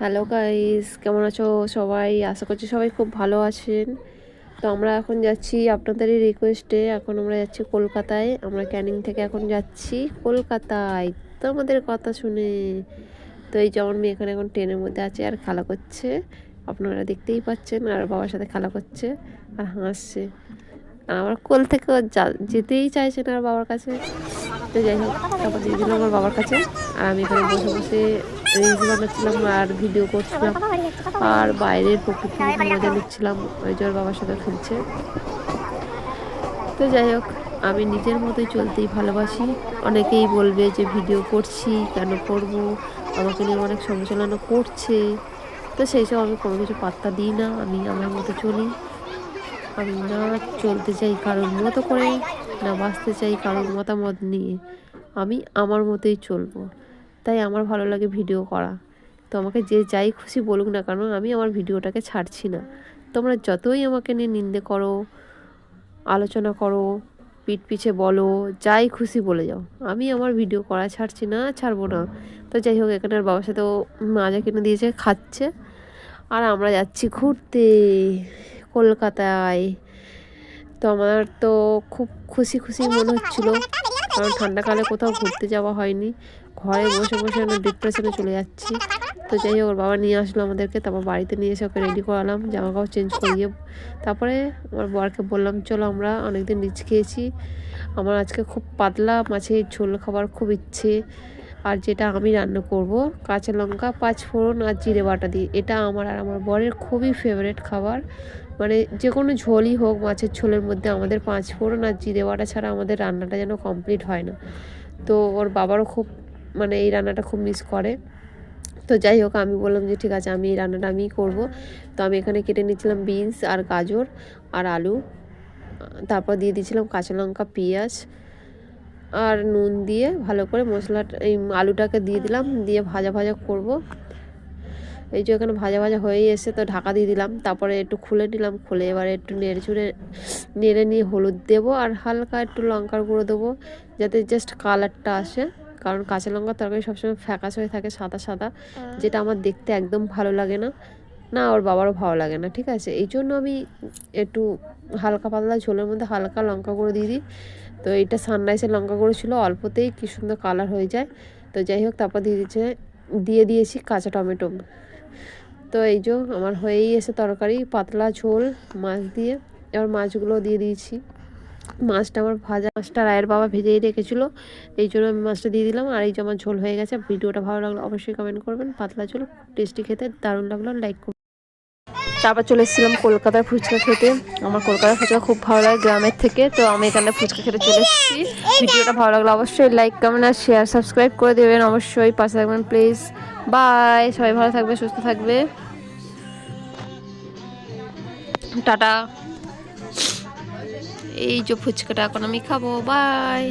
Hello guys কেমন আছো সবাই? আশা করছি সবাই খুব ভালো আছেন। তো আমরা এখন যাচ্ছি আপনাদেরই রিকোয়েস্টে এখন আমরা যাচ্ছি কলকাতায়। আমরা ক্যানিং থেকে এখন যাচ্ছি কলকাতায়। তো আমাদের কথা শুনে। তো এই যেমন মেয়ে এখানে এখন ট্রেনের মধ্যে আছে আর খেলা করছে। আপনারা দেখতেই পাচ্ছেন আর বাবার সাথে খেলা করছে আর হাসছে। আমার কোল থেকে যেতেই চাইছে না আর বাবার কাছে। তো যাই হোক, তারপর দিয়ে আমার বাবার কাছে। আর আমি এখানে বসে বসে রিলস বানাচ্ছিলাম আর ভিডিও করছিলাম। আর বাইরের প্রকৃতি মজা নিচ্ছিলাম ওই জোর বাবার সাথে খেলছে। তো যাই হোক আমি নিজের মতোই চলতেই ভালোবাসি। অনেকেই বলবে যে ভিডিও করছি কেন করব? আমাকে নিয়ে অনেক সমালোচনা করছে। তো সেই সব আমি কোনো কিছু পাত্তা দিই না। আমি আমার মতো চলি। আমি না চলতে চাই কারোর মতো করে না বাঁচতে চাই কারোর মতামত নিয়ে। আমি আমার মতোই চলবো। তাই আমার ভালো লাগে ভিডিও করা। তো আমাকে যে যাই খুশি বলুক না কেন, আমি আমার ভিডিওটাকে ছাড়ছি না। তোমরা যতই আমাকে নিয়ে নিন্দে করো, আলোচনা করো, পিঠ পিছে বলো, যাই খুশি বলে যাও, আমি আমার ভিডিও করা ছাড়ছি না, ছাড়বো না। তো যাই হোক, এখানে বাবার সাথেও মাজা কিনে দিয়েছে, খাচ্ছে। আর আমরা যাচ্ছি ঘুরতে, কলকাতায়। তো আমার তো খুব খুশি খুশি মনে হচ্ছিল। কারণ ঠান্ডাকালে কোথাও ঘুরতে যাওয়া হয়নি। ঘরে বসে বসে আমরা ডিপ্রেশনে চলে যাচ্ছি। তো যাই হোক, ওর বাবা নিয়ে আসলো আমাদেরকে, তারপর বাড়িতে নিয়ে এসে ওকে রেডি করালাম। জামা কাপড় চেঞ্জ করিয়ে তারপরে আমার বরকে বললাম, চলো আমরা অনেকদিন রিচ খেয়েছি। আমার আজকে খুব পাতলা মাছের ঝোল খাবার খুব ইচ্ছে। আর যেটা আমি রান্না করব, কাঁচা লঙ্কা পাঁচ ফোড়ন আর জিরে বাটা দিয়ে। এটা আমার আর আমার বরের খুবই ফেভারেট খাবার। মানে যে কোনো ঝোলই হোক, মাছের ঝোলের মধ্যে আমাদের পাঁচ ফোড়ন আর জিরে বাটা ছাড়া আমাদের রান্নাটা যেন কমপ্লিট হয় না। তো ওর বাবারও খুব মানে এই রান্নাটা খুব মিস করে। তো যাই হোক, আমি বললাম যে ঠিক আছে, আমি এই রান্নাটা আমিই করব। তো আমি এখানে কেটে নিয়েছিলাম বিনস আর গাজর আর আলু। তারপর দিয়ে দিয়েছিলাম কাঁচা লঙ্কা, পেঁয়াজ আর নুন দিয়ে ভালো করে মশলাটা এই আলুটাকে দিয়ে দিলাম দিয়ে ভাজা ভাজা করব। এই যে এখানে ভাজা ভাজা হয়েই এসে তো ঢাকা দিয়ে দিলাম। তারপরে একটু খুলে নিলাম খুলে এবারে একটু নেড়ে চুড়ে নেড়ে নিয়ে হলুদ দেবো আর হালকা একটু লঙ্কার গুঁড়ো দেবো যাতে জাস্ট কালারটা আসে। কারণ কাঁচা লঙ্কার তরকারি সবসময় ফ্যাকাশ হয়ে থাকে সাদা সাদা যেটা আমার দেখতে একদম ভালো লাগে না। না, ওর বাবারও ভালো লাগে না, ঠিক আছে? এই জন্য আমি একটু হালকা পাতলা ঝোলের মধ্যে হালকা লঙ্কা গুঁড়ো দিয়ে দিই। তো এইটা সানরাইসের লঙ্কা গুঁড়ো ছিল, অল্পতেই কি সুন্দর কালার হয়ে যায়। তো যাই হোক, তারপর দিয়ে দিচ্ছে, দিয়ে দিয়েছি কাঁচা টমেটো। তো এই যে আমার হয়েই এসে তরকারি, পাতলা ঝোল, মাছ দিয়ে। এবার মাছগুলো দিয়ে দিয়েছি। মাছটা আমার ভাজা, মাছটা রায়ের বাবা ভেজেই রেখেছিল। এই জন্য আমি মাছটা দিয়ে দিলাম। আর এই যে আমার ঝোল হয়ে গেছে, ভিডিওটা ভালো লাগল অবশ্যই কমেন্ট করবেন। পাতলা ঝোল টেস্টি খেতে দারুণ লাগল লাইক তারপর চলে এসেছিলাম কলকাতার ফুচকা খেতে। আমার কলকাতার ফুচকা খুব ভালো লাগে গ্রামের থেকে, তো আমি এখানে ফুচকা খেতে চলে এসেছি। ভিডিওটা ভালো লাগল অবশ্যই লাইক কমেন্ট আর শেয়ার সাবস্ক্রাইব করে দেবেন। অবশ্যই পাশে থাকবেন প্লিজ বাই সবাই ভালো থাকবে, সুস্থ থাকবে। টাটা। এই যে ফুচকাটা এখন আমি খাব। বাই